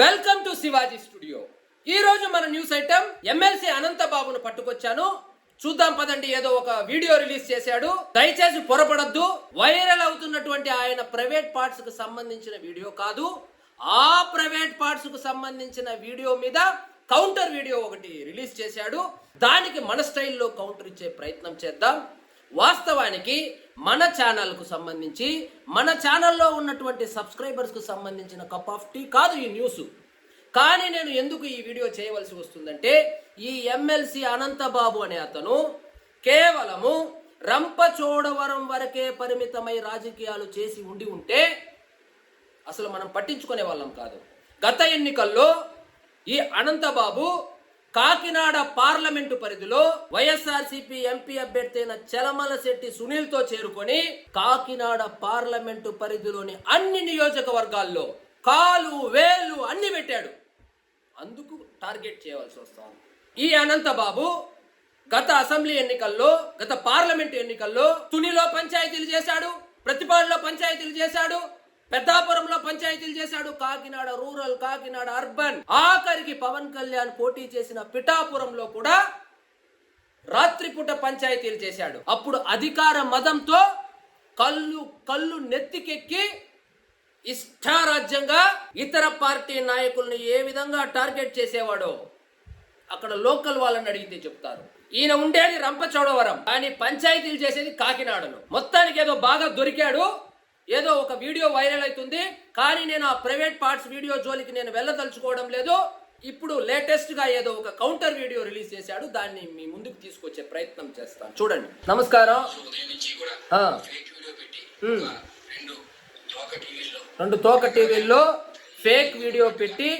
Welcome to Shivaji studio. ఈ రోజు మన న్యూస్ ఐటమ్ ఎమ్మెల్సీ అనంతబాబును పట్టుకొచ్చాను. చూద్దాం పదండి ఏదో ఒక వీడియో రిలీజ్ చేశాడు. దయచేసి పొరపడద్దు. వైరల్ అవుతున్నటువంటి ఆయన ప్రైవేట్ పార్ట్స్కు సంబంధించిన వీడియో కాదు. ఆ ప్రైవేట్ పార్ట్స్కు సంబంధించిన వీడియో మీద కౌంటర్ వీడియో ఒకటి రిలీజ్ చేశాడు. దానికి మన స్టైల్లో కౌంటర్ ఇచ్చే ప్రయత్నం చేద్దాం. వాస్తవానికి మన ఛానల్కు సంబంధించి మన ఛానల్లో ఉన్నటువంటి సబ్స్క్రైబర్స్కు సంబంధించిన కప్ ఆఫ్ టీ కాదు ఈ న్యూస్. కానీ నేను ఎందుకు ఈ వీడియో చేయవలసి వస్తుందంటే ఈ ఎమ్మెల్సీ అనంతబాబు అనే అతను కేవలము రంపచోడవరం వరకే పరిమితమై రాజకీయాలు చేసి ఉండి ఉంటే అసలు మనం పట్టించుకునే వాళ్ళం కాదు. గత ఎన్నికల్లో ఈ అనంతబాబు కాకినాడ పార్లమెంటు పరిధిలో వైఎస్ఆర్సీపీ ఎంపీ అభ్యర్థి అయిన చలమల శెట్టి సునీల్తో చేరుకొని కాకినాడ పార్లమెంటు పరిధిలోని అన్ని నియోజకవర్గాల్లో కాలు వేలు అన్ని పెట్టాడు. అందుకు టార్గెట్ చేయవలసి వస్తాం ఈ అనంతబాబు గత అసెంబ్లీ ఎన్నికల్లో గత పార్లమెంట్ ఎన్నికల్లో తునిలో పంచాయతీలు చేశాడు ప్రతిపాడులో పంచాయతీలు చేశాడు పెద్దాపురంలో పంచాయతీలు చేశాడు. Kakinada rural Kakinada urban. ఆఖరికి పవన్ కళ్యాణ్ పోటీ చేసిన పిఠాపురంలో కూడా రాత్రిపూట పంచాయతీలు చేశాడు. అప్పుడు అధికార మదంతో కళ్ళు కళ్ళు నెత్తికెక్కి ఇష్టారాజ్యంగా ఇతర పార్టీ నాయకుల్ని ఏ విధంగా టార్గెట్ చేసేవాడో అక్కడ లోకల్ వాళ్ళని అడిగితే చెప్తారు. ఈయన ఉండేది రంపచోడవరం కానీ పంచాయతీలు చేసేది కాకినాడలో. మొత్తానికి ఏదో బాగా దొరికాడు. ఏదో ఒక వీడియో వైరల్ అవుతుంది కానీ నేను ఆ ప్రైవేట్ పార్ట్స్ వీడియో జోలికి నేను వెళ్ళదలుచుకోవడం లేదు. ఇప్పుడు లేటెస్ట్గా ఏదో ఒక కౌంటర్ వీడియో రిలీజ్ చేశాడు దాన్ని మీ ముందుకు తీసుకొచ్చే ప్రయత్నం చేస్తాను. చూడండి. నమస్కారం. రెండు తోక టీవీల్లో ఫేక్ వీడియో పెట్టి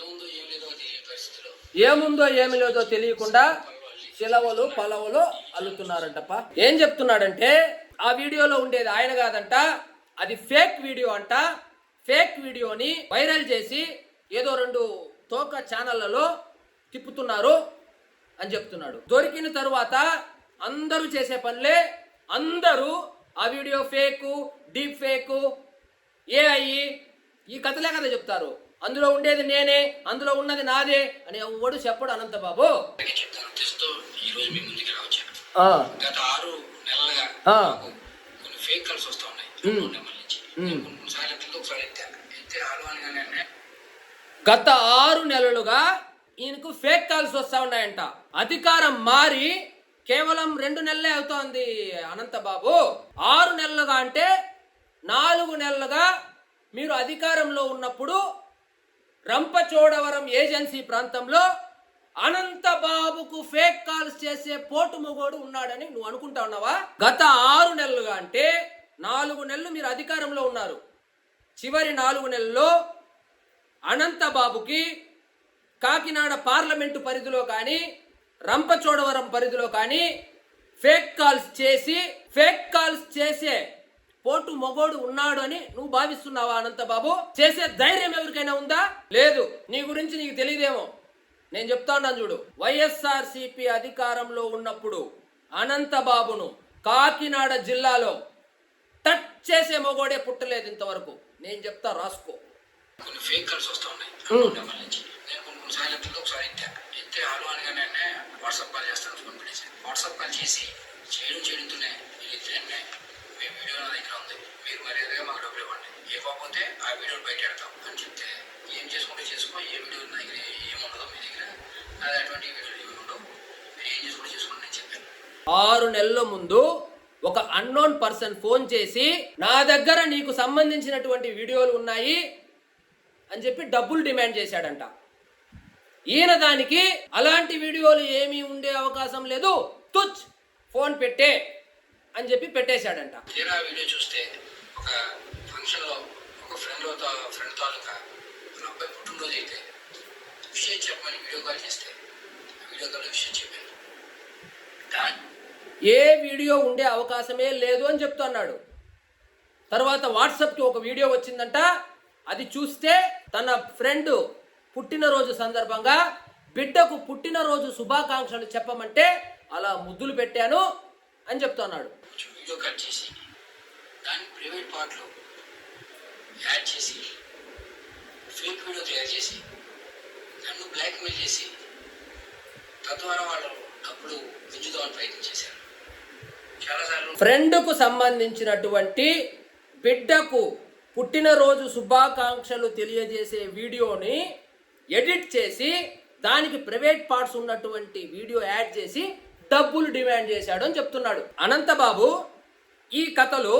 ఏముందో లేదో ఏముందో ఏమి లేదో తెలియకుండా చిలవలు పలవలు అల్లుతున్నారంటప్ప. ఏం చెప్తున్నాడంటే ఆ వీడియోలో ఉండేది ఆయన కాదంట అది ఫేక్ వీడియో అంట. ఫేక్ వీడియోని వైరల్ చేసి ఏదో రెండు తోక ఛానళ్ళలో తిప్పుతున్నారు అని చెప్తున్నాడు. దొరికిన తరువాత అందరూ చేసే పనులే అందరూ ఆ video fake deep fake AI ఈ కథలే కదా చెప్తారు. అందులో ఉండేది నేనే అందులో ఉన్నది నాదే అని ఎవడు చెప్పడు అనంతబాబు. గత ఆరు నెలలుగా ఫేక్ కాల్స్ గత ఆరు నెలలుగా ఈయనకు ఫేక్ కాల్స్ వస్తా ఉన్నాయంట. అధికారం మారి కేవలం రెండు నెలలే అవుతోంది అనంతబాబు. ఆరు నెలలుగా అంటే నాలుగు నెలలుగా మీరు అధికారంలో ఉన్నప్పుడు రంపచోడవరం ఏజెన్సీ ప్రాంతంలో అనంతబాబుకు ఫేక్ కాల్స్ చేసే పోటు మొగోడు ఉన్నాడని నువ్వు అనుకుంటా ఉన్నావా? గత ఆరు నెలలుగా అంటే నాలుగు నెలలు మీరు అధికారంలో ఉన్నారు. చివరి నాలుగు నెలల్లో అనంతబాబుకి కాకినాడ పార్లమెంటు పరిధిలో కానీ రంపచోడవరం పరిధిలో కానీ ఫేక్ కాల్స్ చేసి ఫేక్ కాల్స్ చేసే పోటు మొగోడు ఉన్నాడు అని నువ్వు భావిస్తున్నావా అనంతబాబు? చేసే ధైర్యం ఎవరికైనా ఉందా? లేదు. నీ గురించి నీకు తెలియదేమో. నేను చెప్తా ఉన్నాను చూడు. వైఎస్ఆర్ సిపి అధికారంలో ఉన్నప్పుడు అనంతబాబును కాకినాడ జిల్లాలో టచ్ చేసే మొగోడే పుట్టలేదు ఇంతవరకు. నేను చెప్తా రాసుకో. కొన్ని ఫేక్ కాల్స్ వస్తూ ఉన్నాయి. మ్మ్. నెంబర్ నుంచి. నేను కొన్ని కొన్ని సార్లు ఎత్తింది ఒకసారి ఎత్తాను ఎత్తే హలో అనగానే వాట్సాప్ కాల్ చేస్తాను ఫోన్ పెట్టేసి. వాట్సాప్ కాల్ చేసి చేయడం చేయడంతోనే నేను ఎత్తినే మీ వీడియో నా దగ్గర ఉంది. మీరు మర్యాదగా మాకు డబ్బులు ఇవ్వండి. ఇవ్వకపోతే ఆ వీడియోని బయట పెడతాం అని చెప్తే ఏం చేసుకుంటే చేసుకో ఏ వీడియో నా దగ్గర ఏముండదు మీ దగ్గర అది అటువంటి వీడియోలు ఏమి ఉండవు మీరు ఏం చేసుకుంటే చేసుకోండి నేను చెప్పాను ఆరు నెలల ముందు ఒక అన్నోన్ పర్సన్ ఫోన్ చేసి నా దగ్గర నీకు సంబంధించినటువంటి వీడియోలు ఉన్నాయి అని చెప్పి డబ్బులు డిమాండ్ చేశాడంట. ఈయన దానికి అలాంటి వీడియోలు ఏమీ ఉండే అవకాశం లేదు తుచ్ ఫోన్ పెట్టే అని చెప్పి పెట్టేశాడంట. తీరా వీడియో చూస్తే ఒక ఫంక్షన్లో ఒక ఫ్రెండ్ ఫ్రెండ్ తాలూకా వాళ్ళ అబ్బాయి పుట్టినరోజు అయితే విషయం చెప్పమని వీడియో కాల్ చేస్తే వీడియో కాల్ విషయం చెప్పాను దాని ఏ వీడియో ఉండే అవకాశమే లేదు అని చెప్తున్నాడు. తర్వాత వాట్సాప్కి ఒక వీడియో వచ్చిందంట. అది చూస్తే తన ఫ్రెండ్ పుట్టినరోజు సందర్భంగా బిడ్డకు పుట్టినరోజు శుభాకాంక్షలు చెప్పమంటే అలా ముద్దులు పెట్టాను అని చెప్తున్నాడు. వీడియో కట్ చేసి దాన్ని ప్రైవేట్ పార్ట్లో యాడ్ చేసి ఫేక్ వీడియో తయారు చేసి నన్ను బ్లాక్మెయిల్ చేసి తద్వారా వాళ్ళు డబ్బులు గుంజుదామని ప్రయత్నం చేశారు. ఫ్రెండ్కు సంబంధించినటువంటి బిడ్డకు పుట్టినరోజు శుభాకాంక్షలు తెలియజేసే వీడియోని ఎడిట్ చేసి దానికి ప్రైవేట్ పార్ట్స్ ఉన్నటువంటి వీడియో యాడ్ చేసి డబ్బులు డిమాండ్ చేశాడు అని చెప్తున్నాడు. అనంతబాబు ఈ కథలు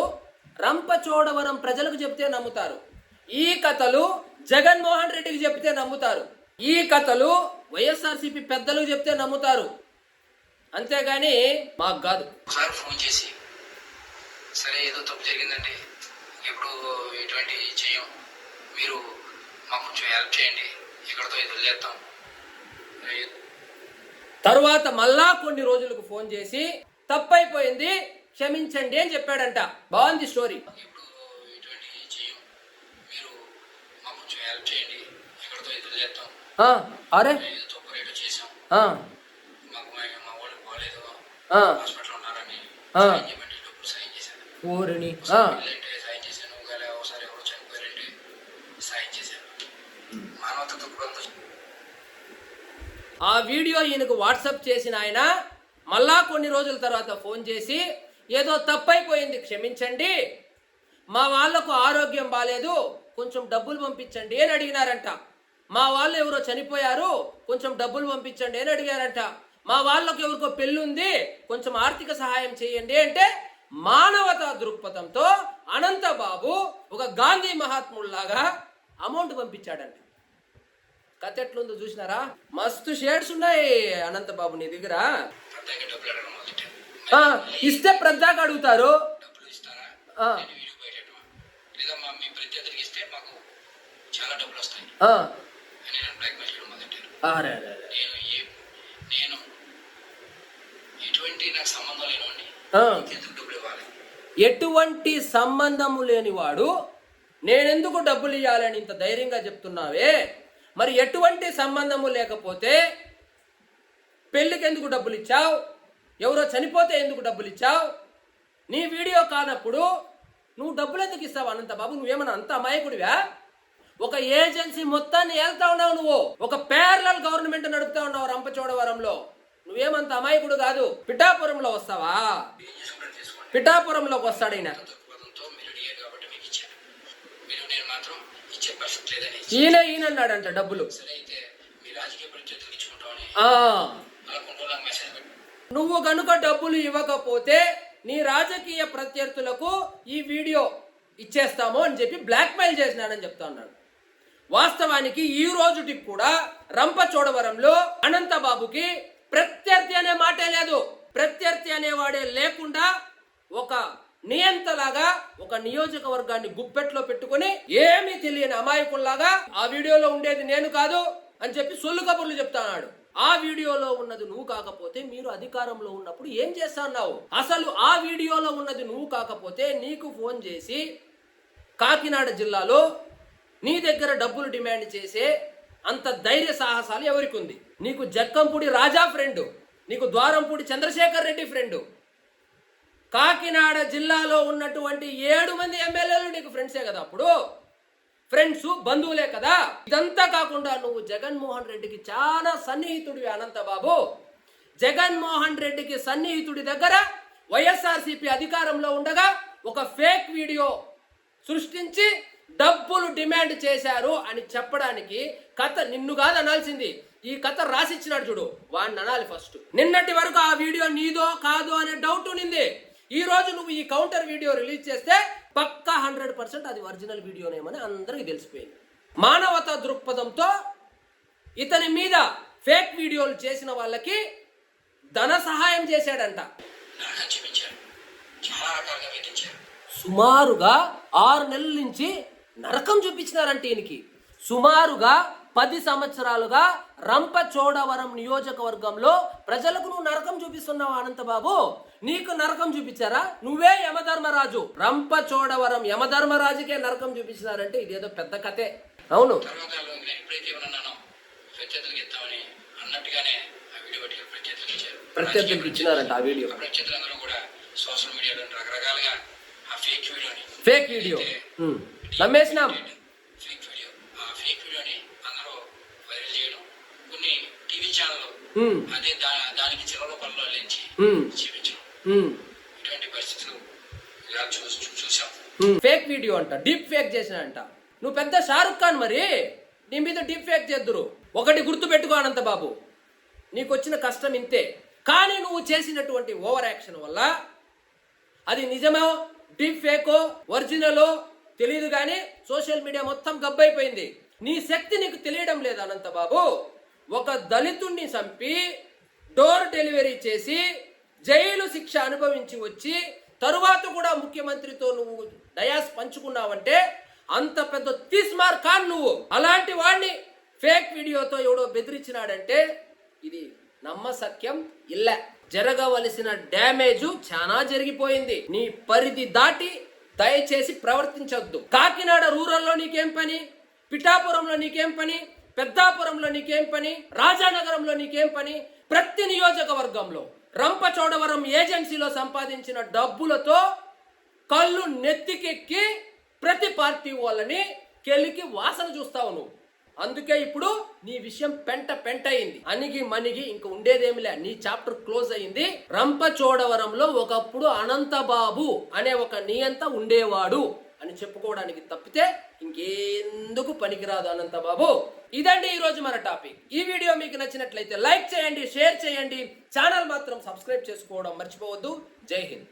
రంపచోడవరం ప్రజలకు చెప్తే నమ్ముతారు. ఈ కథలు జగన్మోహన్ రెడ్డికి చెప్తే నమ్ముతారు. ఈ కథలు వైఎస్ఆర్సీపీ పెద్దలకు చెప్తే నమ్ముతారు. అంతేగాని మాకు కాదు. ఫోన్ చేసి సరే ఏదో తప్పు జరిగిందండి. ఇప్పుడు ఎటువంటి చేయం. మీరు మాకు కొంచెం హెల్ప్ చేయండి. ఇక్కడతో ఇది వదిలేస్తాం తరువాత మళ్ళా కొన్ని రోజులకు ఫోన్ చేసి తప్పైపోయింది క్షమించండి అని చెప్పాడంట. బాగుంది స్టోరీ. ఇప్పుడు ఎటువంటి చేయం. మీరు మాకు కొంచెం హెల్ప్ చేయండి. ఇక్కడతో ఇది వదిలేస్తాం ఆ, అరే. చేసాం ఊరిని. ఆ, వీడియో ఈయనకు వాట్సప్ చేసిన ఆయన మళ్ళా కొన్ని రోజుల తర్వాత ఫోన్ చేసి ఏదో తప్పైపోయింది క్షమించండి. మా వాళ్ళకు ఆరోగ్యం బాలేదు కొంచెం డబ్బులు పంపించండి అని అడిగినారంట. మా వాళ్ళు ఎవరో చనిపోయారు కొంచెం డబ్బులు పంపించండి అని అడిగారంట. మా వాళ్ళకు ఎవరికో పెళ్ళి ఉంది కొంచెం ఆర్థిక సహాయం చేయండి అంటే మానవతా దృక్పథంతో అనంతబాబు ఒక గాంధీ మహాత్ముల్లాగా అమౌంట్ పంపించాడంట. కథ ఎట్లుందో చూసినారా? మస్తు షేడ్స్ ఉన్నాయి అనంతబాబు నీ దగ్గర. ఇస్తే ప్రజాకు అడుగుతారు. నేను అరే, అరే, ఎటువంటి నాకు సంబంధం లేనివాడిని ఆ, ఎందుకు డబ్బులు ఇవ్వాలి ఎటువంటి సంబంధము లేనివాడు నేనెందుకు డబ్బులు ఇవ్వాలని ఇంత ధైర్యంగా చెప్తున్నావే? మరి ఎటువంటి సంబంధము లేకపోతే పెళ్ళికి ఎందుకు డబ్బులు ఇచ్చావు? ఎవరో చనిపోతే ఎందుకు డబ్బులు ఇచ్చావు? నీ వీడియో కానప్పుడు నువ్వు డబ్బులు ఎందుకు ఇస్తావు అనంత బాబు నువ్వేమన్నా అంత అమాయకుడివా? ఒక ఏజెన్సీ మొత్తాన్ని వెళ్తా ఉన్నావు నువ్వు. ఒక పేర్లల్ గవర్నమెంట్ నడుపుతా ఉన్నావు రంపచోడవరంలో. నువ్వేమంత అమాయకుడు కాదు. పిఠాపురంలో వస్తావా? పిఠాపురంలోకి వస్తాడు ఆయన ఈయన ఈయన అన్నాడంట డబ్బులు. నువ్వు గనుక డబ్బులు ఇవ్వకపోతే నీ రాజకీయ ప్రత్యర్థులకు ఈ వీడియో ఇచ్చేస్తాము అని చెప్పి బ్లాక్మెయిల్ చేసినాడని చెప్తా ఉన్నాడు. వాస్తవానికి ఈ రోజుటికి కూడా రంపచోడవరంలో అనంతబాబుకి ప్రత్యర్థి అనే మాటే లేదు. ప్రత్యర్థి అనేవాడే లేకుండా ఒక నియంతలాగా ఒక నియోజకవర్గాన్ని గుప్పెట్లో పెట్టుకొని ఏమీ తెలియని అమాయకుల్లాగా ఆ వీడియోలో ఉండేది నేను కాదు అని చెప్పి సొల్లు కబుర్లు చెప్తాడు ఆ వీడియోలో ఉన్నది నువ్వు కాకపోతే మీరు అధికారంలో ఉన్నప్పుడు ఏం చేస్తాన్నావు? అసలు ఆ వీడియోలో ఉన్నది నువ్వు కాకపోతే నీకు ఫోన్ చేసి కాకినాడ జిల్లాలో నీ దగ్గర డబ్బులు డిమాండ్ చేసే అంత ధైర్య సాహసాలు ఎవరికి ఉంది నీకు జక్కంపూడి రాజా ఫ్రెండు నీకు ద్వారంపూడి చంద్రశేఖర్ రెడ్డి ఫ్రెండు కాకినాడ జిల్లాలో ఉన్నటువంటి ఏడు మంది ఎమ్మెల్యేలు నీకు ఫ్రెండ్సే కదా అప్పుడు? ఫ్రెండ్స్ బంధువులే కదా? ఇదంతా కాకుండా నువ్వు జగన్మోహన్ రెడ్డికి చాలా సన్నిహితుడివి అనంతబాబు. జగన్మోహన్ రెడ్డికి సన్నిహితుడి దగ్గర వైఎస్ఆర్సీపీ అధికారంలో ఉండగా ఒక ఫేక్ వీడియో సృష్టించి డబ్బులు డిమాండ్ చేశారు అని చెప్పడానికి కథ నిన్ను కాదు అనాల్సింది. ఈ కథ రాసిచ్చినాడు చూడు. వాడిని అనాలి ఫస్ట్ నిన్నటి వరకు ఆ వీడియో నీదో కాదో అనే డౌట్ ఉన్నింది ఈ రోజు నువ్వు ఈ కౌంటర్ వీడియో రిలీజ్ చేస్తే పక్కా హండ్రెడ్ పర్సెంట్ అది ఒరిజినల్ వీడియోనేమని అందరికీ తెలిసిపోయింది. మానవతా దృక్పథంతో ఇతని మీద ఫేక్ వీడియోలు చేసిన వాళ్ళకి ధన సహాయం చేశాడంట. సుమారుగా ఆరు నెలల నుంచి నరకం చూపించినారంట ఈయనకి. సుమారుగా పది సంవత్సరాలుగా రంపచోడవరం నియోజకవర్గంలో ప్రజలకు నువ్వు నరకం చూపిస్తున్నావు అనంతబాబు? నీకు నరకం చూపించారా? నువ్వే యమధర్మరాజు. రంపచోడవరం యమధర్మరాజుకే నరకం చూపించినారంటే ఇదేదో పెద్ద కథే. అవును. ప్రత్యర్థులకు ఇచ్చినారంట ఆ వీడియో. Fake video. ఉమ్. నమ్మేసినాం ఫేక్ వీడియో ఆ ఫేక్ వీడియో ఛానల్ ఉమ్, అదే దానికి చిరరూపంలో లేచి జీవించడం. ఇటువంటి పరిస్థితులు ఇలా చూసాం. ఫేక్ వీడియో అంట డీప్ ఫేక్ చేసిన అంట నువ్వు పెద్ద షారుఖ్ ఖాన్ మరి. నీ మీద డీప్ ఫేక్ చేద్దురు. ఒకటి గుర్తు పెట్టుకో అనంత బాబు. నీకు వచ్చిన కష్టం ఇంతే. కానీ నువ్వు చేసినటువంటి ఓవర్ యాక్షన్ వల్ల అది నిజమో డీప్ ఫేకో ఒరిజినలో తెలియదు కానీ సోషల్ మీడియా మొత్తం గబ్బైపోయింది. నీ శక్తి నీకు తెలియడం లేదు అనంత బాబు. ఒక దళితుణ్ణి చంపి డోర్ డెలివరీ చేసి జైలు శిక్ష అనుభవించి వచ్చి తరువాత కూడా ముఖ్యమంత్రితో నువ్వు డయాస్ పంచుకున్నావంటే అంత పెద్ద తీస్మార్ ఖాన్ నువ్వు. అలాంటి వాడిని ఫేక్ వీడియోతో ఎవడో బెదిరించినాడంటే ఇది నమ్మసక్యం ఇల్ల. జరగవలసిన డ్యామేజ్ చాలా జరిగిపోయింది. నీ పరిధి దాటి దయచేసి ప్రవర్తించొద్దు. కాకినాడ రూరల్లో నీకేం పని? పిఠాపురంలో నీకేం పని? పెద్దాపురంలో నీకేం పని? రాజానగరంలో నీకేం పని? ప్రతి నియోజకవర్గంలో రంపచోడవరం ఏజెన్సీలో సంపాదించిన డబ్బులతో కళ్ళు నెత్తికెక్కి ప్రతి పార్టీ వాళ్ళని కెలికి వాసన చూస్తావు నువ్వు. అందుకే ఇప్పుడు నీ విషయం పెంట పెంట అయింది అణిగి మణిగి ఇంక ఉండేదేమిలే. నీ చాప్టర్ క్లోజ్ అయింది. రంపచోడవరంలో ఒకప్పుడు అనంతబాబు అనే ఒక నియంత ఉండేవాడు. అని చెప్పుకోవడానికి తప్పితే ఇంకెందుకు పనికిరాదు అనంత బాబు ఇదండి ఈరోజు మన టాపిక్. ఈ వీడియో మీకు నచ్చినట్లయితే లైక్ చేయండి షేర్ చేయండి. ఛానల్ మాత్రం సబ్స్క్రైబ్ చేసుకోవడం మర్చిపోవద్దు. జై హింద్.